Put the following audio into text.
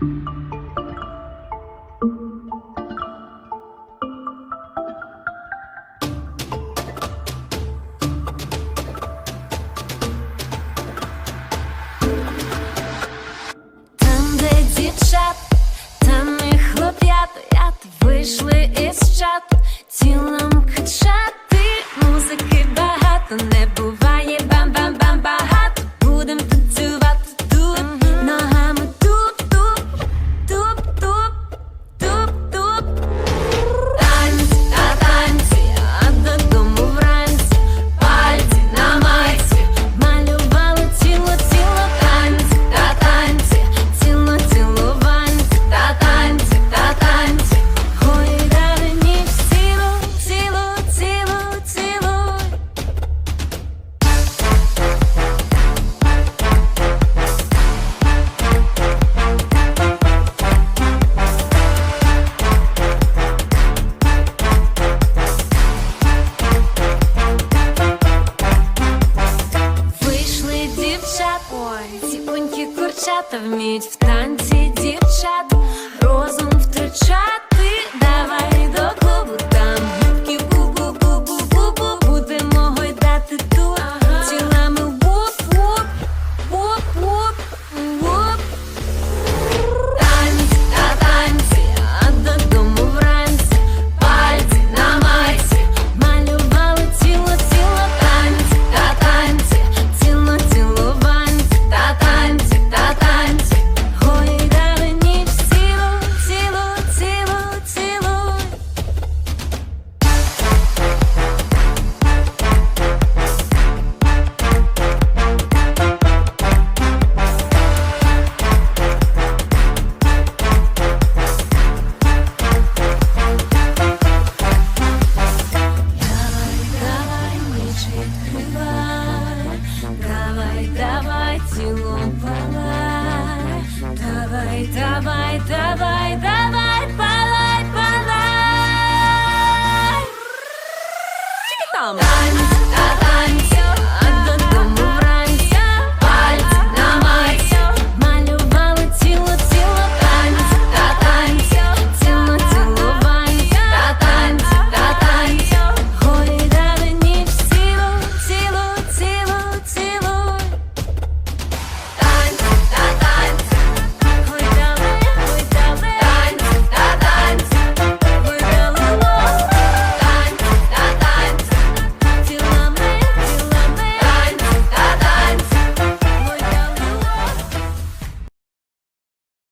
Дівчат, там і хлоп'ят, вийшли із чату, тілом качати, музики багато не. Ой, ціпонькі курчата вміють в танці дівчата. напивай, давай, давай, тіло палай, давай, давай, давай, давай, полай, полай, Чики!